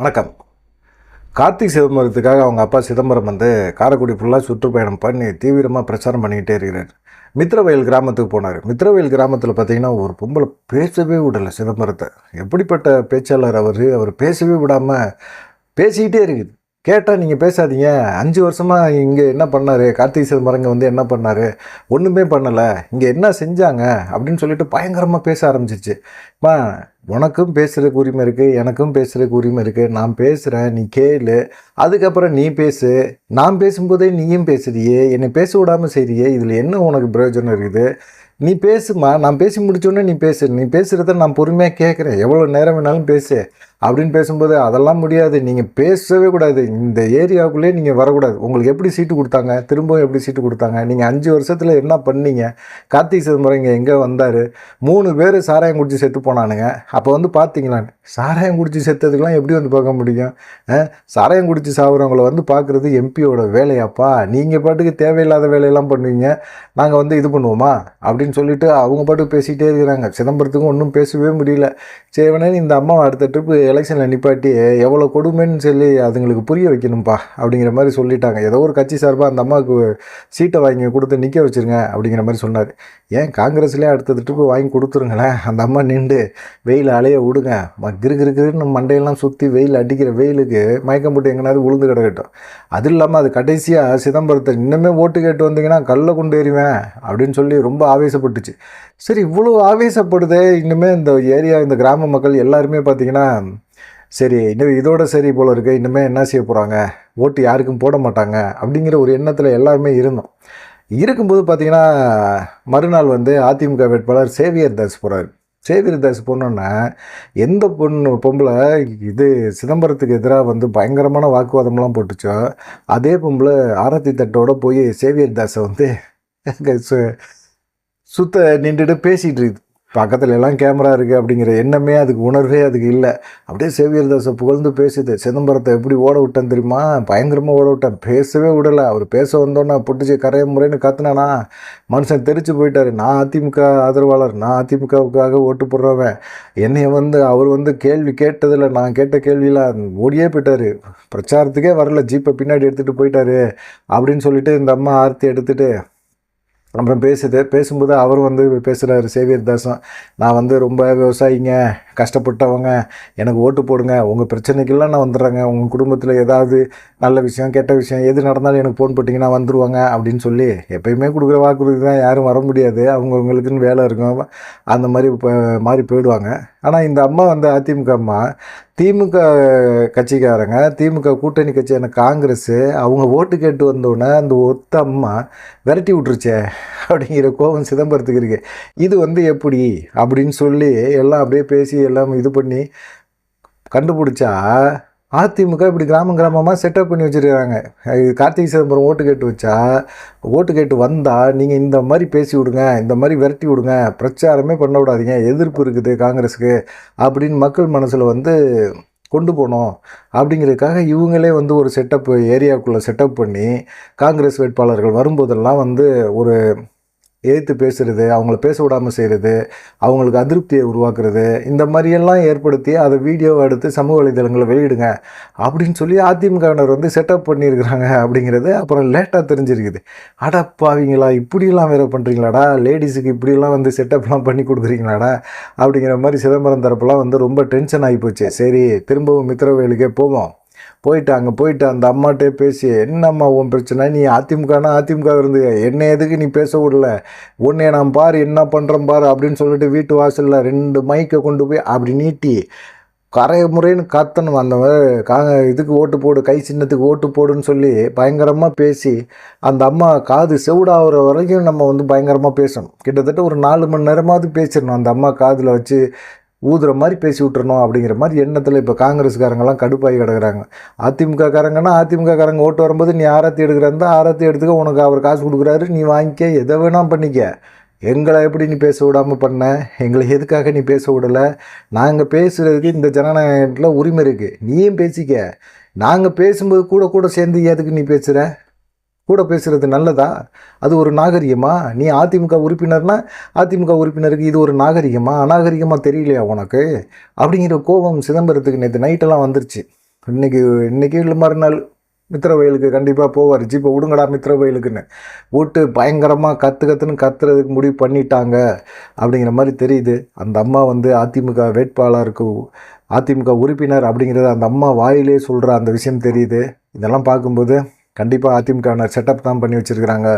வணக்கம். கார்த்திக் சிதம்பரத்துக்காக அவங்க அப்பா சிதம்பரம் வந்து காரைக்குடி ஃபுல்லாக சுற்றுப்பயணம் பண்ணி தீவிரமாக பிரச்சாரம் பண்ணிக்கிட்டே இருக்கிறார். மித்திரவயல் கிராமத்துக்கு போனார். மித்திரவயல் கிராமத்தில் பார்த்தீங்கன்னா ஒரு பொம்பளை பேசவே விடலை சிதம்பரத்தை. எப்படிப்பட்ட பேச்சாளர் அவர் அவர் பேசவே விடாமல் பேசிக்கிட்டே இருக்குது. கேட்டால் நீங்கள் பேசாதீங்க. அஞ்சு வருஷமாக இங்கே என்ன பண்ணார்? கார்த்திக் சிதம்பரங்க வந்து என்ன பண்ணார்? ஒன்றுமே பண்ணலை. இங்கே என்ன செஞ்சாங்க? அப்படின்னு சொல்லிட்டு பயங்கரமாக பேச ஆரம்பிச்சிச்சு இப்போ உனக்கும் பேசுகிறதுக்கு உரிமை இருக்குது எனக்கும் பேசுகிறதுக்கு உரிமை இருக்குது நான் பேசுகிறேன் நீ கேளு. அதுக்கப்புறம் நீ பேசு. நான் பேசும்போதே நீயும் பேசுறியே. என்னை பேச விடாமல் செய்றியே. இதில் என்ன உனக்கு பிரயோஜனம் இருக்குது? நீ பேசுமா நான் பேசி முடிச்சோடனே நீ பேசு. நீ பேசுகிறத நான் பொறுமையாக கேட்குறேன் எவ்வளோ நேரம் வேணாலும் பேசு. அப்படின்னு பேசும்போது அதெல்லாம் முடியாது. நீங்கள் பேசவே கூடாது. இந்த ஏரியாவுக்குள்ளே நீங்கள் வரக்கூடாது. உங்களுக்கு எப்படி சீட்டு கொடுத்தாங்க? திரும்பவும் எப்படி சீட்டு கொடுத்தாங்க? நீங்கள் அஞ்சு வருஷத்தில் என்ன பண்ணீங்க? கார்த்திக் சிதம்பரம் இங்கே எங்கே வந்தார்? மூணு பேர் சாராயம் குடிச்சு செத்து போனானுங்க. அப்போ வந்து பார்த்தீங்களா சாராயம் குடித்து செத்ததுக்கெலாம் எப்படி வந்து பார்க்க முடியும்? சாராயம் குடித்து சாகுறவங்கள வந்து பார்க்குறது எம்பியோட வேலையாப்பா. நீங்கள் பாட்டுக்கு தேவையில்லாத வேலையெல்லாம் பண்ணுவீங்க. நாங்கள் வந்து இது பண்ணுவோமா? அப்படின்னு சொல்லிட்டு அவங்க பாட்டுக்கு பேசிகிட்டே இருக்கிறாங்க. சிதம்பரத்துக்கும் ஒன்றும் பேசவே முடியல. சேவனே இந்த அம்மா அடுத்த ட்ரிப்பு எலெக்ஷனில் நிப்பாட்டி எவ்வளோ கொடுமைன்னு சொல்லி அதுங்களுக்கு புரிய வைக்கணும்ப்பா அப்படிங்கிற மாதிரி சொல்லிட்டாங்க. ஏதோ ஒரு கட்சி சார்பாக அந்த அம்மாவுக்கு சீட்டை வாங்கி கொடுத்து நிற்க வச்சுருங்க அப்படிங்கிற மாதிரி சொன்னார். ஏன் காங்கிரஸ்லேயே அடுத்த ட்ரிப்பு வாங்கி கொடுத்துருங்களேன்? அந்த அம்மா நின்று வெயில் அலைய விடுங்க கிரு கிரு கிருன்னு மண்டையெல்லாம் சுற்றி வெயில் அடிக்கிற வெயிலுக்கு மயக்கம் போட்டு எங்கேனாவது உளுந்து கிடக்கட்டும் அது இல்லாமல் அது கடைசியாக சிதம்பரத்தை இன்னுமே ஓட்டு கேட்டு வந்தீங்கன்னா கல்லை கொண்டு எறிவேன் அப்படின்னு சொல்லி ரொம்ப ஆவேசப்பட்டுச்சு. சரி இவ்வளோ ஆவேசப்படுதே இன்னுமே இந்த ஏரியா இந்த கிராம மக்கள் எல்லாருமே பார்த்தீங்கன்னா சரி இன்னும் இதோட சரி போல் இருக்கு இன்னுமே என்ன செய்ய போகிறாங்க ஓட்டு யாருக்கும் போட மாட்டாங்க அப்படிங்கிற ஒரு எண்ணத்தில் எல்லாருமே இருந்தோம். இருக்கும்போது பார்த்தீங்கன்னா மறுநாள் வந்து அதிமுக வேட்பாளர் சேவியர் தாஸ் போகிறார் சேவியர் தாஸ் போனோன்னா எந்த பொண்ணு பொம்பளை இது சிதம்பரத்துக்கு எதிராக வந்து பயங்கரமான வாக்குவாதம்லாம் போட்டுச்சோ அதே பொம்பளை ஆரத்தி தட்டோட போய் சேவியர் தாஸை வந்து சு- சுத்த நின்றுட்டு பேசிகிட்டு இருக்குது. பக்கத்துல எல்லாம் கேமரா இருக்குது அப்படிங்கிற எண்ணமே அதுக்கு உணர்வே அதுக்கு இல்லை. அப்படியே சேவியர் தாஸை புகழ்ந்து பேசுது. சிதம்பரத்தை எப்படி ஓட விட்டேன் தெரியுமா? பயங்கரமாக ஓட விட்டேன். பேசவே விடலை. அவர் பேச வந்தோன்னே புட்டுச்சு கரைய முறைன்னு கத்துனானா மனுஷன் தெரிச்சு போயிட்டாரு. நான் அதிமுக ஆதரவாளர். நான் அதிமுகவுக்காக ஓட்டு போடுறவன். என்னைய வந்து அவர் வந்து கேள்வி கேட்டதில் நான் கேட்ட கேள்வியில் ஓடியே போயிட்டார். பிரச்சாரத்துக்கே வரல. ஜீப்பை பின்னாடி எடுத்துகிட்டு போயிட்டாரு. அப்படின்னு சொல்லிட்டு இந்த அம்மா ஆர்த்தி எடுத்துகிட்டு அப்புறம் பேசுது பேசும்போது அவர் வந்து பேசுகிறாரு சேவியர் தாசம் நான் வந்து ரொம்ப விவசாயிங்க கஷ்டப்பட்டவங்க எனக்கு ஓட்டு போடுங்க உங்கள் பிரச்சனைக்கெல்லாம் நான் வந்துடுறேங்க உங்கள் குடும்பத்தில் ஏதாவது நல்ல விஷயம் கெட்ட விஷயம் எது நடந்தாலும் எனக்கு ஃபோன் போட்டிங்கன்னா வந்துருவாங்க அப்படின்னு சொல்லி எப்பயுமே கொடுக்குற வாக்குறுதி தான் யாரும் வர முடியாது. அவங்கவுங்களுக்குன்னு வேலை இருக்கும். அந்த மாதிரி இப்போ மாறி போயிடுவாங்க. ஆனால் இந்த அம்மா வந்து அதிமுக அம்மா திமுக கட்சிக்காரங்க திமுக கூட்டணி கட்சியான காங்கிரஸ் அவங்க ஓட்டு கேட்டு வந்தோடனே அந்த ஒத்த அம்மா விரட்டி விட்டுருச்சே அப்படிங்கிற கோபம் சிதம்பரத்துக்கு இருக்கு. இது வந்து எப்படி அப்படின்னு சொல்லி எல்லாம் அப்படியே பேசி எல்லாம் இது பண்ணி கண்டுபிடிச்சா அதிமுக இப்படி கிராமம் கிராமமாக செட்டப் பண்ணி வச்சுருக்காங்க இது கார்த்திகை சிதம்பரம் ஓட்டு கேட்டு வச்சா ஓட்டு கேட்டு வந்தால் நீங்கள் இந்த மாதிரி பேசி விடுங்க இந்த மாதிரி விரட்டி விடுங்க பிரச்சாரமே பண்ண விடாதீங்க எதிர்ப்பு இருக்குது காங்கிரஸுக்கு அப்படின்னு மக்கள் மனசில் வந்து கொண்டு போனோம். அப்படிங்கிறதுக்காக இவங்களே வந்து ஒரு செட்டப் ஏரியாவுக்குள்ளே செட்டப் பண்ணி காங்கிரஸ் வேட்பாளர்கள் வரும்போதெல்லாம் வந்து ஒரு எதிர்த்து பேசுகிறது அவங்கள பேச விடாமல் செய்கிறது அவங்களுக்கு அதிருப்தியை உருவாக்குறது இந்த மாதிரியெல்லாம் ஏற்படுத்தி அதை வீடியோவை எடுத்து சமூக வலைதளங்களை வெளியிடுங்க அப்படின்னு சொல்லி அதிமுகவினர் வந்து செட்டப் பண்ணியிருக்கிறாங்க அப்படிங்கிறது அப்புறம் லேட்டாக தெரிஞ்சிருக்குது. அடப்பாவீங்களா இப்படியெல்லாம் வேறு பண்ணுறீங்களாடா லேடிஸுக்கு இப்படிலாம் வந்து செட்டப்லாம் பண்ணி கொடுக்குறீங்களாடா? அப்படிங்கிற மாதிரி சிதம்பரம் தரப்புலாம் வந்து ரொம்ப டென்ஷன் ஆகி போச்சு. சரி திரும்பவும் மித்திரவேலுக்கே போவோம். போயிட்டு அங்கே போயிட்டு அந்த அம்மாட்டே பேசி என்னம்மா உன் பிரச்சனை? நீ அதிமுகனா அதிமுக இருந்து என்ன எதுக்கு நீ பேச விடல? உன்னைய நான் பாரு என்ன பண்ணுறேன் பாரு அப்படின்னு சொல்லிட்டு வீட்டு வாசலில் ரெண்டு மைக்கை கொண்டு போய் அப்படி நீட்டி கரை முறைன்னு கத்தணும். அந்த காங்க இதுக்கு ஓட்டு போடு கை சின்னத்துக்கு ஓட்டு போடுன்னு சொல்லி பயங்கரமாக பேசி அந்த அம்மா காது செவிடாகிற வரைக்கும் நம்ம வந்து பயங்கரமாக பேசணும். கிட்டத்தட்ட ஒரு நாலு மணி நேரமாவது பேசிடணும் அந்த அம்மா காதில் வச்சு ஊதுற மாதிரி பேசி விட்டுறணும் அப்படிங்கிற மாதிரி எண்ணத்தில் இப்போ காங்கிரஸ்காரங்கெல்லாம் கடுப்பாகி கிடக்குறாங்க. அதிமுக காரங்கன்னா அதிமுக காரங்க ஓட்டு வரும்போது நீ ஆரத்தி எடுக்கிறந்தா ஆரத்தி எடுத்துக்க உனக்கு அவர் காசு கொடுக்குறாரு நீ வாங்கிக்க எதை வேணாம் பண்ணிக்க. எங்களை எப்படி நீ பேச விடாமல் பண்ண? எங்களை எதுக்காக நீ பேச விடலை? நாங்கள் பேசுகிறதுக்கு இந்த ஜனநாயகத்தில் உரிமை இருக்குது நீயும் பேசிக்க. நாங்கள் பேசும்போது கூட கூட சேர்ந்து எதுக்கு நீ பேசுகிற கூட பேசுகிறது நல்லதா? அது ஒரு நாகரிகமா? நீ அதிமுக உறுப்பினர்னா அதிமுக உறுப்பினருக்கு இது ஒரு நாகரிகமா? அநாகரிகமாக தெரியலையா உனக்கு? அப்படிங்கிற கோபம் சிதம்பரத்துக்கு நேற்று நைட்டெல்லாம் வந்துருச்சு. இன்னைக்கு இன்றைக்கி இல்லை மறுநாள் மித்திரவயலுக்கு கண்டிப்பாக போவார். ஜீப்பை விடுங்கடா மித்திரவயலுக்குன்னு விட்டு பயங்கரமாக கற்று கற்றுன்னு கத்துறதுக்கு முடிவு பண்ணிட்டாங்க. அப்படிங்கிற மாதிரி தெரியுது. அந்த அம்மா வந்து அதிமுக வேட்பாளருக்கு அதிமுக உறுப்பினர் அப்படிங்கிறது அந்த அம்மா வாயிலே சொல்கிற அந்த விஷயம் தெரியுது. இதெல்லாம் பார்க்கும்போது கண்டிப்பாக அதிமுகவினர் செட்டப் தான் பண்ணி வச்சுருக்கிறாங்க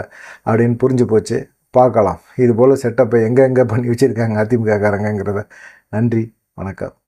அப்படின்னு புரிஞ்சு போச்சு. பார்க்கலாம். இது போல் செட்டப்பை எங்கே எங்கே பண்ணி வச்சுருக்காங்க அதிமுககாரங்கிறத நன்றி. வணக்கம்.